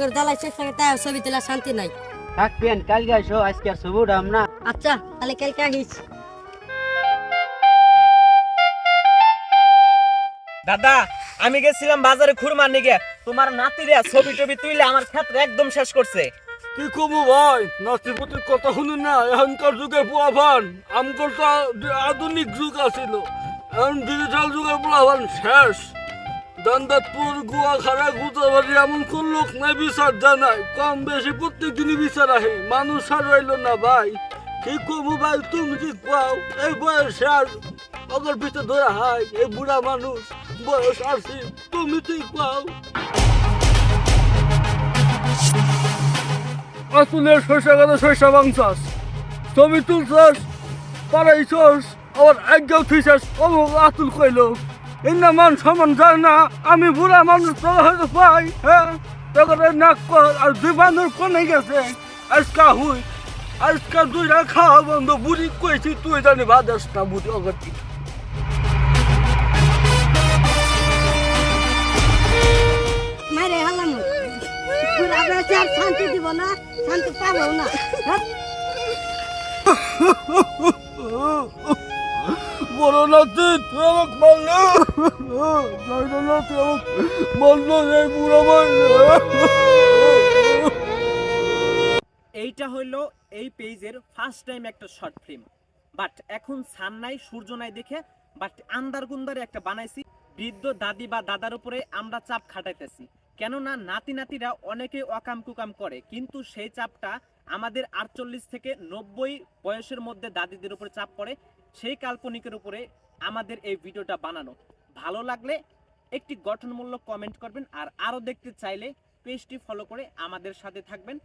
করে জ্বালাই শেষ থাকে তাই ছবি তোলা শান্তি নাই। থাকবেন কালকে আসো আজকে আর ছবি উঠাম না। আচ্ছা তাহলে কালকে আহিস দাদা আমি গেছিলাম বাজারে খুরমার নিগে। তোমার নাতিরা ছবি টবি তুইলে আমার ক্ষেত্রে একদম শেষ করছে। কি কমু ভাই? নাতিপতির কথা শুনি না এখনকার যুগে পোয়াভান আমকর তো আধুনিক যুগ আছিল। এখন ডিজিটাল যুগের পোলাভান শেষ। দান্দাতপুর গুয়া খাড়া গুজাবাড়ি এমন কোন লোক নাই, বিচার জানাই কম বেশি প্রত্যেক দিনই বিচার আহে। মানুষ আর রইল না ভাই। কি কমু ভাই, তুমি কি পাও এই বয়সে আর অগর পিছে ধরা হয়, এই বুড়া মানুষ, বয়স আসি তুমি ঠিক পাও আসলে শস্য কথা শস্য বাংচাস ছবি তুলছাস, পাড়াইছস, আবার আজ্ঞাও থুইছাস অমুক আতুল কইল। ইন্না মান সমান যায় না আমি বুড়া মানুষ তোর হয়তো পাই হ্যাঁ? তখন নাক কর আর দুই বান্ধব কোনে গেছে। আজকা হুই আজকা দুইটা খাওয়া বন্ধ বুড়ি কইছি তুই জানি বাদাস না বুড়ি অগতি। মারে হালাম। শান্তি দিব না? শান্তি পাবো না। তুই আমাকে মারলে। নাতি আমাকে মারলো এই বুড়া এইটা হইল এই পেজের ফার্স্ট টাইম একটা শর্ট ফিল্ম বাট এখন সান নাই সূর্য নাই দেখে বাট আন্দার গুন্দারে একটা বানাইছি, বৃদ্ধ দাদি বা দাদার উপরে আমরা চাপ খাটাইতেছি। কেননা নাতি নাতিরা অনেকে অকাম কুকাম করে, কিন্তু সেই চাপটা আমাদের আটচল্লিশ থেকে নব্বই বয়সের মধ্যে দাদিদের উপরে চাপ পড়ে, সেই কাল্পনিকের উপরে আমাদের এই ভিডিওটা বানানো। ভালো লাগলে একটি গঠনমূলক কমেন্ট করবেন আর আরও দেখতে চাইলে পেজটি ফলো করে আমাদের সাথে থাকবেন।